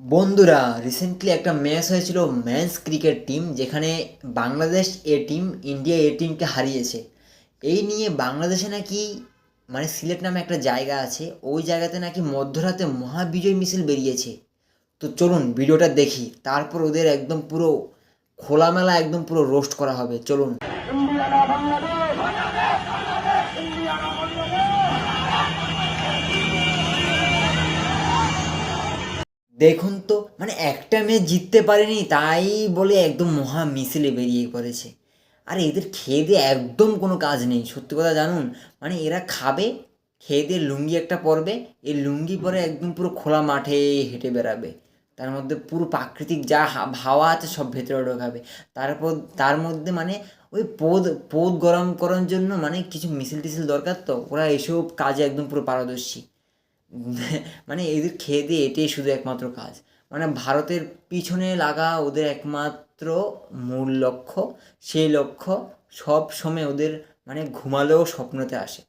বন্ধুরা রিসেন্টলি একটা ম্যাচ হয়েছিল মেন্স ক্রিকেট টিম যেখানে Bangladesh A team India A টিমকে হারিয়েছে। এই নিয়ে বাংলাদেশে নাকি মানে সিলেট নামে একটা জায়গা আছে, ওই জায়গাতে নাকি মধ্যরাতে মহাবিজয় মিছিল বেরিয়েছে। তো চলুন ভিডিওটা দেখি, তারপর ওদের একদম পুরো খোলামেলা, একদম পুরো রোস্ট করা হবে। চলুন। দেখুন তো মানে একটা ম্যাচ জিততে পারেনি, তাই বলে একদম মহা মিছিলে বেরিয়ে পড়েছে। আর এদের খেয়ে দিয়ে একদম কোনো কাজ নেই, সত্যি কথা জানুন। মানে এরা খাবে, খেয়ে দিয়ে লুঙ্গি একটা পরবে, এই লুঙ্গি পরে একদম পুরো খোলা মাঠে হেঁটে বেড়াবে। তার মধ্যে পুরো প্রাকৃতিক যা হাওয়া আছে সব ভেতরে ঢোকাবে। তারপর, তার মধ্যে মানে ওই পোদ পোদ গরম করার জন্য মানে কিছু মিছিল টিছিল দরকার তো, ওরা এসব কাজে একদম পুরো পারদর্শী। মানে এদের খেয়ে দিয়ে এটাই শুধু একমাত্র কাজ। মানে ভারতের পিছনে লাগা ওদের একমাত্র মূল লক্ষ্য, সেই লক্ষ্য সব সময় ওদের মানে ঘুমালেও স্বপ্নতে আসে।